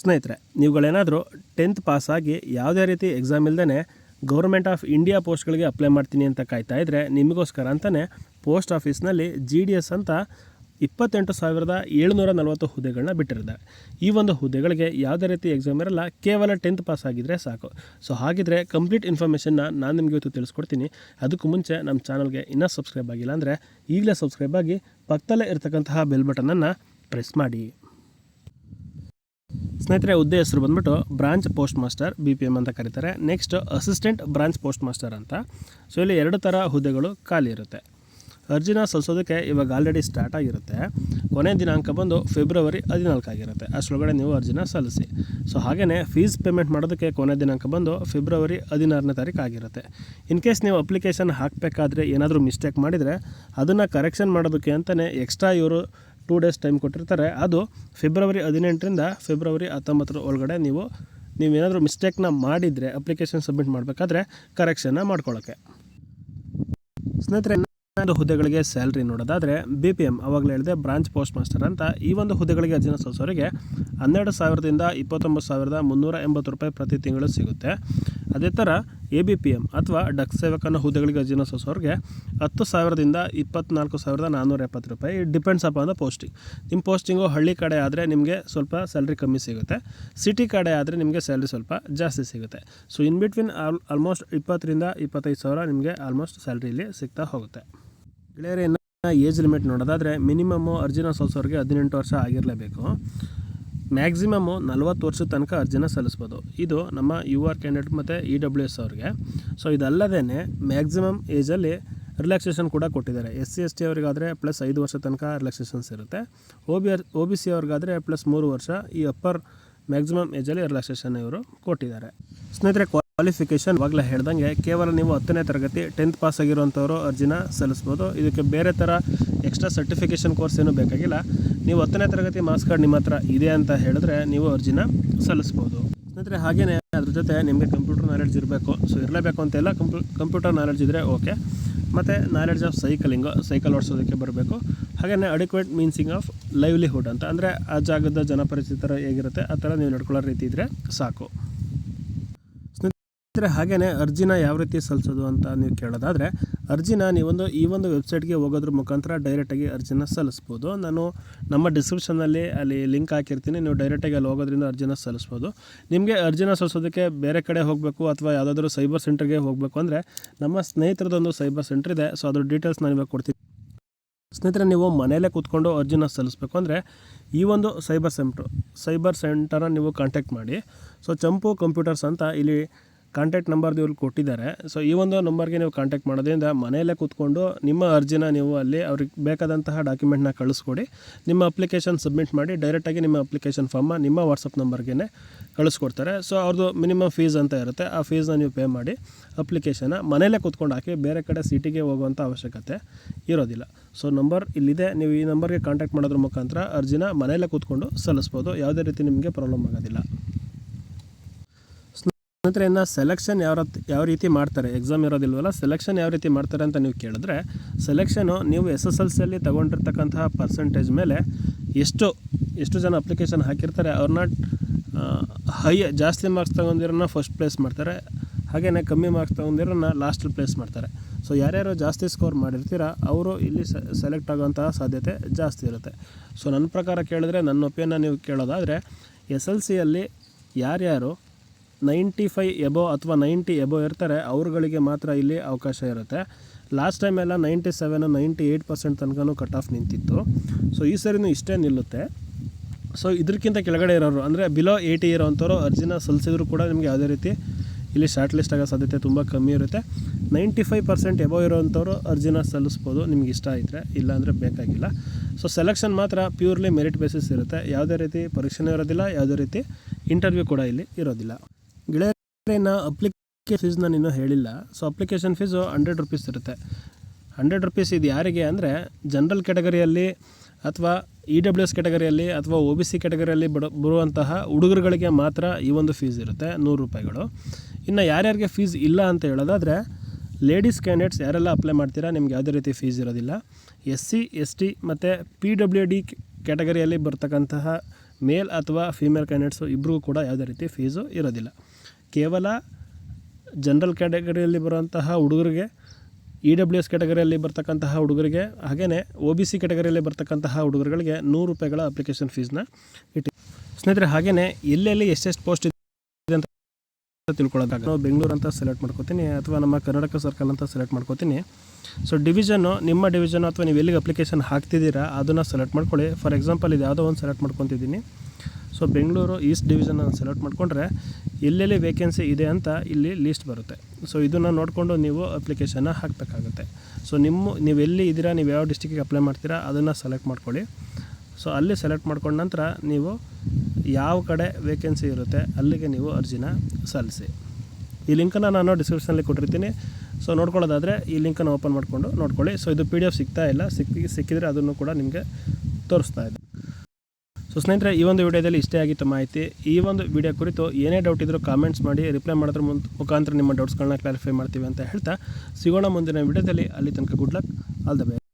ಸ್ನೇಹಿತರೆ, ನೀವುಗಳೇನಾದರೂ ಟೆಂತ್ ಪಾಸಾಗಿ ಯಾವುದೇ ರೀತಿ ಎಕ್ಸಾಮ್ ಇಲ್ಲದೇ ಗೌರ್ಮೆಂಟ್ ಆಫ್ ಇಂಡಿಯಾ ಪೋಸ್ಟ್ಗಳಿಗೆ ಅಪ್ಲೈ ಮಾಡ್ತೀನಿ ಅಂತ ಕಾಯ್ತಾ ಇದ್ದರೆ ನಿಮಗೋಸ್ಕರ ಅಂತಲೇ ಪೋಸ್ಟ್ ಆಫೀಸ್ನಲ್ಲಿ ಜಿ ಡಿ ಎಸ್ ಅಂತ ಇಪ್ಪತ್ತೆಂಟು ಸಾವಿರದ ಏಳುನೂರ ನಲವತ್ತು ಹುದ್ದೆಗಳನ್ನ ಬಿಟ್ಟಿರ್ತಾರೆ. ಈ ಒಂದು ಹುದ್ದೆಗಳಿಗೆ ಯಾವುದೇ ರೀತಿ ಎಕ್ಸಾಮ್ ಇರಲ್ಲ, ಕೇವಲ ಟೆಂತ್ ಪಾಸ್ ಆಗಿದ್ದರೆ ಸಾಕು. ಸೊ ಹಾಗಿದ್ರೆ ಕಂಪ್ಲೀಟ್ ಇನ್ಫಾರ್ಮೇಷನ್ನ ನಾನು ನಿಮಗೆ ಇವತ್ತು ತಿಳಿಸ್ಕೊಡ್ತೀನಿ. ಅದಕ್ಕೂ ಮುಂಚೆ ನಮ್ಮ ಚಾನಲ್ಗೆ ಇನ್ನೂ ಸಬ್ಸ್ಕ್ರೈಬ್ ಆಗಿಲ್ಲ ಅಂದರೆ ಈಗಲೇ ಸಬ್ಸ್ಕ್ರೈಬ್ ಆಗಿ ಪಕ್ಕದಲ್ಲೇ ಇರತಕ್ಕಂತಹ ಬೆಲ್ ಬಟನನ್ನು ಪ್ರೆಸ್ ಮಾಡಿ. ಸ್ನೇಹಿತರೆ, ಹುದ್ದೆ ಹೆಸರು ಬಂದ್ಬಿಟ್ಟು branch post master B P M ಅಂತ ಕರೀತಾರೆ. Next assistant branch post master ಅಂತ. ಸೊ ಇಲ್ಲಿ ಎರಡು ಥರ ಹುದ್ದೆಗಳು ಖಾಲಿ ಇರುತ್ತೆ. ಅರ್ಜಿನ ಸಲ್ಲಿಸೋದಕ್ಕೆ ಇವಾಗ ಆಲ್ರೆಡಿ ಸ್ಟಾರ್ಟ್ ಆಗಿರುತ್ತೆ. ಕೊನೆ ದಿನಾಂಕ ಬಂದು ಫೆಬ್ರವರಿ ಹದಿನಾಲ್ಕು ಆಗಿರುತ್ತೆ. ಅಷ್ಟರೊಳಗಡೆ ನೀವು ಅರ್ಜಿನ ಸಲ್ಲಿಸಿ. ಸೊ ಹಾಗೆಯೇ ಫೀಸ್ ಪೇಮೆಂಟ್ ಮಾಡೋದಕ್ಕೆ ಕೊನೆ ದಿನಾಂಕ ಬಂದು ಫೆಬ್ರವರಿ ಹದಿನಾರನೇ ತಾರೀಕು ಆಗಿರುತ್ತೆ. ಇನ್ ಕೇಸ್ ನೀವು ಅಪ್ಲಿಕೇಶನ್ ಹಾಕಬೇಕಾದ್ರೆ ಏನಾದರೂ ಮಿಸ್ಟೇಕ್ ಮಾಡಿದರೆ, ಅದನ್ನು ಕರೆಕ್ಷನ್ ಮಾಡೋದಕ್ಕೆ ಅಂತಲೇ ಎಕ್ಸ್ಟ್ರಾ ಇವರು ಟೂ ಡೇಸ್ ಟೈಮ್ ಕೊಟ್ಟಿರ್ತಾರೆ. ಅದು ಫೆಬ್ರವರಿ ಹದಿನೆಂಟರಿಂದ ಫೆಬ್ರವರಿ ಹತ್ತೊಂಬತ್ತರ ಒಳಗಡೆ ನೀವು, ನೀವೇನಾದರೂ ಮಿಸ್ಟೇಕ್ನ ಮಾಡಿದರೆ, ಅಪ್ಲಿಕೇಶನ್ ಸಬ್ಮಿಟ್ ಮಾಡಬೇಕಾದ್ರೆ ಕರೆಕ್ಷನ್ನ ಮಾಡ್ಕೊಳ್ಳೋಕ್ಕೆ ಸ್ನೇಹಿತರೆ ಒಂದು ಹುದ್ದೆಗಳಿಗೆ ಸ್ಯಾಲ್ರಿ ನೋಡೋದಾದರೆ, ಬಿ ಪಿ ಎಂ ಅವಾಗಲೇ ಹೇಳಿದೆ, ಬ್ರಾಂಚ್ ಪೋಸ್ಟ್ ಮಾಸ್ಟರ್ ಅಂತ. ಈ ಒಂದು ಹುದ್ದೆಗಳಿಗೆ ಅರ್ಜಿನ ಸಲ್ಲಿಸೋರಿಗೆ ಹನ್ನೆರಡು ಸಾವಿರದಿಂದ ಇಪ್ಪತ್ತೊಂಬತ್ತು ಸಾವಿರದ ಮುನ್ನೂರ ಎಂಬತ್ತು ರೂಪಾಯಿ ಪ್ರತಿ ತಿಂಗಳು ಸಿಗುತ್ತೆ. ಅದೇ ಥರ ಎ ಬಿ ಪಿ ಎಂ ಅಥವಾ ಡಕ್ ಸೇವಕನ ಹುದ್ದೆಗಳಿಗೆ ಅರ್ಜಿನ ಸಲ್ಲಿಸೋರಿಗೆ ಹತ್ತು ಸಾವಿರದಿಂದ ಇಪ್ಪತ್ನಾಲ್ಕು ಸಾವಿರದ ನಾನ್ನೂರ ಎಪ್ಪತ್ತು ರೂಪಾಯಿ. ಡಿಪೆಂಡ್ಸ್ ಅಪ್ ದ ಪೋಸ್ಟಿಂಗ್ ನಿಮ್ಮ ಪೋಸ್ಟಿಂಗು ಹಳ್ಳಿ ಕಡೆ ಆದರೆ ನಿಮಗೆ ಸ್ವಲ್ಪ ಸ್ಯಾಲ್ರಿ ಕಮ್ಮಿ ಸಿಗುತ್ತೆ. ಸಿಟಿ ಕಡೆ ಆದರೆ ನಿಮಗೆ ಸ್ಯಾಲ್ರಿ ಸ್ವಲ್ಪ ಜಾಸ್ತಿ ಸಿಗುತ್ತೆ. So in between all almost ಇಪ್ಪತ್ತರಿಂದ ಇಪ್ಪತ್ತೈದು ಸಾವಿರ ನಿಮಗೆ ಆಲ್ಮೋಸ್ಟ್ ಸ್ಯಾಲ್ರಿ ಇಲ್ಲಿ ಸಿಗ್ತಾ ಹೋಗುತ್ತೆ. ಗೆಳೆಯರೆ ಏಜ್ ಲಿಮಿಟ್ ನೋಡೋದಾದರೆ ಮಿನಿಮಮ್ಮು ಅರ್ಜಿನ ಸಲ್ಲಿಸೋರಿಗೆ ಹದಿನೆಂಟು ವರ್ಷ ಆಗಿರಲೇಬೇಕು. ಮ್ಯಾಕ್ಸಿಮಮ್ಮು ನಲ್ವತ್ತು ವರ್ಷದ ತನಕ ಅರ್ಜಿನ ಸಲ್ಲಿಸ್ಬೋದು. ಇದು ನಮ್ಮ ಯು ಆರ್ ಕ್ಯಾಂಡಿಡೇಟ್ ಮತ್ತು ಇ ಡಬ್ಲ್ಯೂ ಎಸ್ ಅವ್ರಿಗೆ. ಸೊ ಇದಲ್ಲದೇ ಮ್ಯಾಕ್ಸಿಮಮ್ ಏಜಲ್ಲಿ ರಿಲ್ಯಾಕ್ಸೇಷನ್ ಕೂಡ ಕೊಟ್ಟಿದ್ದಾರೆ. ಎಸ್ ಸಿ ಎಸ್ ಟಿ ಅವರಿಗಾದರೆ ಪ್ಲಸ್ ಐದು ವರ್ಷ ತನಕ ರಿಲ್ಯಾಕ್ಸೇಷನ್ಸ್ ಇರುತ್ತೆ. O B R O B C ಅವ್ರಿಗಾದರೆ plus ಮೂರು ವರ್ಷ. ಈ ಅಪ್ಪರ್ ಮ್ಯಾಕ್ಸಿಮಮ್ ಏಜಲ್ಲಿ ರಿಲ್ಯಾಕ್ಸೇಷನ್ ಇವರು ಕೊಟ್ಟಿದ್ದಾರೆ. ಸ್ನೇಹಿತರೆ ಕ್ವಾಲಿಫಿಕೇಷನ್ ಇವಾಗಲೇ ಹೇಳ್ದಂಗೆ ಕೇವಲ ನೀವು ಹತ್ತನೇ ತರಗತಿ ಟೆಂತ್ ಪಾಸ್ ಆಗಿರುವಂಥವ್ರು ಅರ್ಜಿನ ಸಲ್ಲಿಸ್ಬೋದು. ಇದಕ್ಕೆ ಬೇರೆ ಥರ ಎಕ್ಸ್ಟ್ರಾ ಸರ್ಟಿಫಿಕೇಷನ್ ಕೋರ್ಸ್ ಏನೂ ಬೇಕಾಗಿಲ್ಲ. ನೀವು ಹತ್ತನೇ ತರಗತಿ ಮಾರ್ಕ್ಸ್ ಕಾರ್ಡ್ ನಿಮ್ಮ ಹತ್ರ ಇದೆ ಅಂತ ಹೇಳಿದ್ರೆ ನೀವು ಅರ್ಜಿನ ಸಲ್ಲಿಸ್ಬೋದು. ಅಂದರೆ ಹಾಗೆಯೇ ಅದ್ರ ಜೊತೆ ನಿಮಗೆ ಕಂಪ್ಯೂಟರ್ ನಾಲೆಡ್ಜ್ ಇರಬೇಕು. ಸೊ ಇರಲೇಬೇಕು ಅಂತೆಲ್ಲ ಕಂಪ್ಯೂ ಕಂಪ್ಯೂಟರ್ ನಾಲೆಡ್ಜ್ ಇದ್ದರೆ ಓಕೆ ಮತ್ತು ನಾಲೆಡ್ಜ್ ಆಫ್ ಸೈಕಲಿಂಗು ಸೈಕಲ್ ಓಡಿಸೋದಕ್ಕೆ ಬರಬೇಕು. ಹಾಗೆಯೇ ಅಡಿಕ್ವೇಟ್ ಮೀನ್ಸಿಂಗ್ ಆಫ್ ಲೈವ್ಲಿಹುಡ್ ಅಂತ. ಅಂದರೆ ಆ ಜಾಗದ ಜನಪರಿಚಿತರ ಹೇಗಿರುತ್ತೆ, ಆ ಥರ ನೀವು ನಡ್ಕೊಳ್ಳೋ ರೀತಿ ಇದ್ದರೆ ಸಾಕು. ಸ್ನೇಹಿತರೆ ಹಾಗೆಯೇ ಅರ್ಜಿನ ಯಾವ ರೀತಿ ಸಲ್ಲಿಸೋದು ಅಂತ ನೀವು ಕೇಳೋದಾದರೆ, ಅರ್ಜಿನ ನೀವೊಂದು ಈ ಒಂದು ವೆಬ್ಸೈಟ್ಗೆ ಹೋಗೋದ್ರ ಮುಖಾಂತರ ಡೈರೆಕ್ಟಾಗಿ ಅರ್ಜಿನ ಸಲ್ಲಿಸ್ಬೋದು. ನಾನು ನಮ್ಮ ಡಿಸ್ಕ್ರಿಪ್ಷನಲ್ಲಿ ಅಲ್ಲಿ ಲಿಂಕ್ ಹಾಕಿರ್ತೀನಿ. ನೀವು ಡೈರೆಕ್ಟಾಗಿ ಅಲ್ಲಿ ಹೋಗೋದ್ರಿಂದ ಅರ್ಜಿನ ಸಲ್ಲಿಸ್ಬೋದು. ನಿಮಗೆ ಅರ್ಜಿನ ಸಲ್ಲಿಸೋದಕ್ಕೆ ಬೇರೆ ಕಡೆ ಹೋಗಬೇಕು ಅಥವಾ ಯಾವುದಾದ್ರೂ ಸೈಬರ್ ಸೆಂಟರ್ಗೆ ಹೋಗಬೇಕು ಅಂದರೆ, ನಮ್ಮ ಸ್ನೇಹಿತರದೊಂದು ಸೈಬರ್ ಸೆಂಟರ್ ಇದೆ. ಸೊ ಅದ್ರ ಡೀಟೇಲ್ಸ್ ನಾನು ಇವಾಗ ಕೊಡ್ತೀನಿ. ಸ್ನೇಹಿತರೆ, ನೀವು ಮನೆಯಲ್ಲೇ ಕೂತ್ಕೊಂಡು ಅರ್ಜಿನ ಸಲ್ಲಿಸ್ಬೇಕು ಅಂದರೆ, ಈ ಒಂದು ಸೈಬರ್ ಸೆಂಟ್ರು ಸೈಬರ್ ಸೆಂಟರನ್ನು ನೀವು ಕಾಂಟ್ಯಾಕ್ಟ್ ಮಾಡಿ. ಸೊ ಚಂಪು ಕಂಪ್ಯೂಟರ್ಸ್ ಅಂತ ಇಲ್ಲಿ ಕಾಂಟ್ಯಾಕ್ಟ್ ನಂಬರ್ ಇವ್ರು ಕೊಟ್ಟಿದ್ದಾರೆ. ಸೊ ಈ ಒಂದು ನಂಬರ್ಗೆ ನೀವು ಕಾಂಟ್ಯಾಕ್ಟ್ ಮಾಡೋದ್ರಿಂದ ಮನೆಯಲ್ಲೇ ಕೂತ್ಕೊಂಡು ನಿಮ್ಮ ಅರ್ಜಿನ ನೀವು ಅಲ್ಲಿ ಅವ್ರಿಗೆ ಬೇಕಾದಂತಹ ಡಾಕ್ಯುಮೆಂಟ್ನ ಕಳಿಸ್ಕೊಡಿ. ನಿಮ್ಮ ಅಪ್ಲಿಕೇಶನ್ ಸಬ್ಮಿಟ್ ಮಾಡಿ ಡೈರೆಕ್ಟಾಗಿ ನಿಮ್ಮ ಅಪ್ಲಿಕೇಶನ್ ಫಾರ್ಮ ನಿಮ್ಮ ವಾಟ್ಸಪ್ ನಂಬರ್ಗೆ ಕಳಿಸ್ಕೊಡ್ತಾರೆ. ಸೊ ಅವ್ರದ್ದು ಮಿನಿಮಮ್ ಫೀಸ್ ಅಂತ ಇರುತ್ತೆ. ಆ ಫೀಸ್ನ ನೀವು ಪೇ ಮಾಡಿ ಅಪ್ಲಿಕೇಶನ್ನ ಮನೆಯಲ್ಲೇ ಕೂತ್ಕೊಂಡು ಹಾಕಿ ಬೇರೆ ಕಡೆ ಸಿಟಿಗೆ ಹೋಗುವಂಥ ಅವಶ್ಯಕತೆ ಇರೋದಿಲ್ಲ. ಸೊ ನಂಬರ್ ಇಲ್ಲಿದೆ. ನೀವು ಈ ನಂಬರ್ಗೆ ಕಾಂಟ್ಯಾಕ್ಟ್ ಮಾಡೋದ್ರ ಮುಖಾಂತರ ಅರ್ಜಿನ ಮನೆಯಲ್ಲೇ ಕೂತ್ಕೊಂಡು ಸಲ್ಲಿಸ್ಬೋದು. ಯಾವುದೇ ರೀತಿ ನಿಮಗೆ ಪ್ರಾಬ್ಲಮ್ ಆಗೋದಿಲ್ಲ. ನಂತರ ಇನ್ನು ಸೆಲೆಕ್ಷನ್ ಯಾವ ಯಾವ ರೀತಿ ಮಾಡ್ತಾರೆ? ಎಕ್ಸಾಮ್ ಇರೋದಿಲ್ವಲ್ಲ? ಸೆಲೆಕ್ಷನ್ ಯಾವ ರೀತಿ ಮಾಡ್ತಾರೆ ಅಂತ ನೀವು ಕೇಳಿದ್ರೆ ಸೆಲೆಕ್ಷನು ನೀವು ಎಸ್ ಎಸ್ ಎಲ್ ಸಿಯಲ್ಲಿ ತೊಗೊಂಡಿರ್ತಕ್ಕಂತಹ ಪರ್ಸೆಂಟೇಜ್ ಮೇಲೆ ಎಷ್ಟು ಎಷ್ಟು ಜನ ಅಪ್ಲಿಕೇಶನ್ ಹಾಕಿರ್ತಾರೆ. ಅವ್ರನ್ನ ಹೈ ಜಾಸ್ತಿ ಮಾರ್ಕ್ಸ್ ತಗೊಂಡಿರೋನ ಫಸ್ಟ್ ಪ್ಲೇಸ್ ಮಾಡ್ತಾರೆ. ಹಾಗೆಯೇ ಕಮ್ಮಿ ಮಾರ್ಕ್ಸ್ ತೊಗೊಂಡಿರೋನ ಲಾಸ್ಟ್ ಪ್ಲೇಸ್ ಮಾಡ್ತಾರೆ. ಸೊ ಯಾರ್ಯಾರು ಜಾಸ್ತಿ ಸ್ಕೋರ್ ಮಾಡಿರ್ತೀರ, ಅವರು ಇಲ್ಲಿ ಸೆಲೆಕ್ಟ್ ಆಗೋಂತಹ ಸಾಧ್ಯತೆ ಜಾಸ್ತಿ ಇರುತ್ತೆ. ಸೊ ನನ್ನ ಪ್ರಕಾರ ಕೇಳಿದ್ರೆ, ನನ್ನ ಒಪಿನಿಯನ್ ನೀವು ಕೇಳೋದಾದರೆ ಎಸ್ ಎಲ್ ಸಿಯಲ್ಲಿ ಯಾರ್ಯಾರು ನೈಂಟಿ ಫೈ ಎಬೋ ಅಥವಾ ನೈಂಟಿ ಎಬೋ ಇರ್ತಾರೆ, ಅವ್ರುಗಳಿಗೆ ಮಾತ್ರ ಇಲ್ಲಿ ಅವಕಾಶ ಇರುತ್ತೆ. ಲಾಸ್ಟ್ ಟೈಮ್ ಎಲ್ಲ ninety seven, ninety eight percent ತನಕನೂ ಕಟ್ ಆಫ್ ನಿಂತಿತ್ತು. ಸೊ ಈ ಸರಿನೂ ಇಷ್ಟೇ ನಿಲ್ಲುತ್ತೆ. ಸೊ ಇದಕ್ಕಿಂತ ಕೆಳಗಡೆ ಇರೋರು, ಅಂದರೆ ಬಿಲೋ ಏಯ್ಟಿ ಇರೋವಂಥವ್ರು ಅರ್ಜಿನ ಸಲ್ಲಿಸಿದ್ರು ಕೂಡ ನಿಮಗೆ ಯಾವುದೇ ರೀತಿ ಇಲ್ಲಿ ಶಾರ್ಟ್ ಲಿಸ್ಟ್ ಆಗೋ ಸಾಧ್ಯತೆ ತುಂಬ ಕಮ್ಮಿ ಇರುತ್ತೆ. ನೈಂಟಿ ಫೈವ್ ಪರ್ಸೆಂಟ್ ಎಬೋ ಇರೋವಂಥವ್ರು ಅರ್ಜಿನ ಸಲ್ಲಿಸ್ಬೋದು, ನಿಮ್ಗೆ ಇಷ್ಟ ಇದ್ದರೆ ಇಲ್ಲಾಂದರೆ ಬೇಕಾಗಿಲ್ಲ. ಸೊ ಸೆಲೆಕ್ಷನ್ ಮಾತ್ರ ಪ್ಯೂರ್ಲಿ ಮೆರಿಟ್ ಬೇಸಿಸ್ ಇರುತ್ತೆ. ಯಾವುದೇ ರೀತಿ ಪರೀಕ್ಷೆನೂ ಇರೋದಿಲ್ಲ, ಯಾವುದೇ ರೀತಿ ಇಂಟರ್ವ್ಯೂ ಕೂಡ ಇಲ್ಲಿ ಇರೋದಿಲ್ಲ. ಗೆಳೆಯರಿನ ಅಪ್ಲಿಕೇಶನ್ ಫೀಸ್ ನಾನು ಹೇಳಿಲ್ಲ. So application fees hundred rupees ಇರುತ್ತೆ. ಹಂಡ್ರೆಡ್ ರುಪೀಸ್ ಇದು ಯಾರಿಗೆ ಅಂದರೆ ಜನರಲ್ ಕ್ಯಾಟಗರಿಯಲ್ಲಿ ಅಥವಾ ಇ ಡಬ್ಲ್ಯೂ ಎಸ್ ಕ್ಯಾಟಗರಿಯಲ್ಲಿ ಅಥವಾ ಒ ಬಿ ಸಿ ಕ್ಯಾಟಗರಿಯಲ್ಲಿ ಬಡ, ಬರುವಂತಹ ಹುಡುಗರುಗಳಿಗೆ ಮಾತ್ರ ಈ ಒಂದು ಫೀಸ್ ಇರುತ್ತೆ, ನೂರು ರೂಪಾಯಿಗಳು. ಇನ್ನು ಯಾರ್ಯಾರಿಗೆ ಫೀಸ್ ಇಲ್ಲ ಅಂತ ಹೇಳೋದಾದರೆ ಲೇಡೀಸ್ ಕ್ಯಾಂಡಿಡೇಟ್ಸ್ ಯಾರೆಲ್ಲ ಅಪ್ಲೈ ಮಾಡ್ತೀರಾ, ನಿಮ್ಗೆ ಯಾವುದೇ ರೀತಿ ಫೀಸ್ ಇರೋದಿಲ್ಲ. ಎಸ್ ಸಿ ಎಸ್ ಟಿ ಮತ್ತು ಪಿ ಡಬ್ಲ್ಯೂ ಡಿ ಕ್ಯಾಟಗರಿಯಲ್ಲಿ ಬರ್ತಕ್ಕಂತಹ ಮೇಲ್ ಅಥವಾ ಫೀಮೇಲ್ ಕ್ಯಾಂಡಿಡೇಟ್ಸು ಇಬ್ಬರಿಗೂ ಕೂಡ ಯಾವುದೇ ರೀತಿ ಫೀಸು ಇರೋದಿಲ್ಲ. ಕೇವಲ ಜನರಲ್ ಕ್ಯಾಟಗರಿಯಲ್ಲಿ ಬರುವಂತಹ ಹುಡುಗರಿಗೆ ಇ ಡಬ್ಲ್ಯೂ ಎಸ್ ಕ್ಯಾಟಗರಿಯಲ್ಲಿ ಬರ್ತಕ್ಕಂತಹ ಹುಡುಗರಿಗೆ ಹಾಗೆಯೇ ಒ ಬಿ ಸಿ ಕ್ಯಾಟಗರಿಯಲ್ಲಿ ಬರ್ತಕ್ಕಂತಹ ಹುಡುಗರುಗಳಿಗೆ ನೂರು ರೂಪಾಯಿಗಳ ಅಪ್ಲಿಕೇಶನ್ ಫೀಸ್ನ ಇಟ್ಟು ಸ್ನೇಹಿತರೆ ಹಾಗೆಯೇ ಎಲ್ಲೆಲ್ಲಿ ಎಷ್ಟೆಷ್ಟು ಪೋಸ್ಟ್ ಇದೆ ಅಂತ ತಿಳ್ಕೊಳ್ಳೋದಾಗ ನಾವು ಬೆಂಗಳೂರು ಅಂತ ಸೆಲೆಕ್ಟ್ ಮಾಡ್ಕೋತೀನಿ, ಅಥವಾ ನಮ್ಮ ಕರ್ನಾಟಕ ಸರ್ಕಲ್ ಅಂತ ಸೆಲೆಕ್ಟ್ ಮಾಡ್ಕೋತೀನಿ. ಸೊ ಡಿವಿಷನ್ನು ನಿಮ್ಮ ಡಿವಿಷನ್ ಅಥವಾ ನೀವು ಎಲ್ಲಿಗೆ ಅಪ್ಲಿಕೇಶನ್ ಹಾಕ್ತಿದ್ದೀರಾ, ಅದನ್ನು ಸೆಲೆಕ್ಟ್ ಮಾಡ್ಕೊಳ್ಳಿ. ಫಾರ್ ಎಕ್ಸಾಂಪಲ್ ಇದು ಯಾವುದೋ ಒಂದು select ಮಾಡ್ಕೊತಿದ್ದೀನಿ. So Bengaluru east division select ಮಾಡಿಕೊಂಡ್ರೆ ಎಲ್ಲೆಲ್ಲಿ ವೇಕೆನ್ಸಿ ಇದೆ ಅಂತ ಇಲ್ಲಿ ಲೀಸ್ಟ್ ಬರುತ್ತೆ. ಸೊ ಇದನ್ನು ನೋಡಿಕೊಂಡು ನೀವು ಅಪ್ಲಿಕೇಶನ್ನ ಹಾಕಬೇಕಾಗುತ್ತೆ. ಸೊ ನಿಮ್ಮ, ನೀವು ಎಲ್ಲಿ ಇದ್ದೀರಾ, ನೀವು ಯಾವ ಡಿಸ್ಟಿಕ್ಕಿಗೆ ಅಪ್ಲೈ ಮಾಡ್ತೀರಾ, ಅದನ್ನು ಸೆಲೆಕ್ಟ್ ಮಾಡ್ಕೊಳ್ಳಿ. ಸೊ ಅಲ್ಲಿ ಸೆಲೆಕ್ಟ್ ಮಾಡ್ಕೊಂಡ ನಂತರ ನೀವು ಯಾವ ಕಡೆ ವೇಕೆನ್ಸಿ ಇರುತ್ತೆ, ಅಲ್ಲಿಗೆ ನೀವು ಅರ್ಜಿನ ಸಲ್ಲಿಸಿ. ಈ ಲಿಂಕನ್ನು ನಾನು ಡಿಸ್ಕ್ರಿಪ್ಷನಲ್ಲಿ ಕೊಟ್ಟಿರ್ತೀನಿ. ಸೊ ನೋಡ್ಕೊಳ್ಳೋದಾದರೆ ಈ ಲಿಂಕನ್ನು ಓಪನ್ ಮಾಡಿಕೊಂಡು ನೋಡ್ಕೊಳ್ಳಿ. ಸೊ ಇದು ಪಿ ಡಿ ಎಫ್ ಸಿಗ್ತಾ ಇಲ್ಲ. ಸಿಕ್ಕಿ ಸಿಕ್ಕಿದರೆ ಅದನ್ನು ಕೂಡ ನಿಮಗೆ ತೋರಿಸ್ತಾ ಇದೆ ಸೊ ಸ್ನೇಹಿತರೆ, ಈ ಒಂದು ವಿಡಿಯೋದಲ್ಲಿ ಇಷ್ಟೇ ಆಗಿತ್ತು ಮಾಹಿತಿ, ಈ ಒಂದು ವಿಡಿಯೋ ಕುರಿತು ಏನೇ ಡೌಟ್ ಇದ್ದರೂ ಕಾಮೆಂಟ್ಸ್ ಮಾಡಿ ರಿಪ್ಲೈ ಮಾಡೋದ್ರ ಮುಂದೆ ಮುಖಾಂತರ ನಿಮ್ಮ ಡೌಟ್ಸ್ಗಳನ್ನ ಕ್ಲಾರಿಫೈ ಮಾಡ್ತೀವಿ ಅಂತ ಹೇಳ್ತಾ, ಸಿಗೋಣ ಮುಂದಿನ ವಿಡಿಯೋದಲ್ಲಿ. ಅಲ್ಲಿ ತನಕ good luck all the be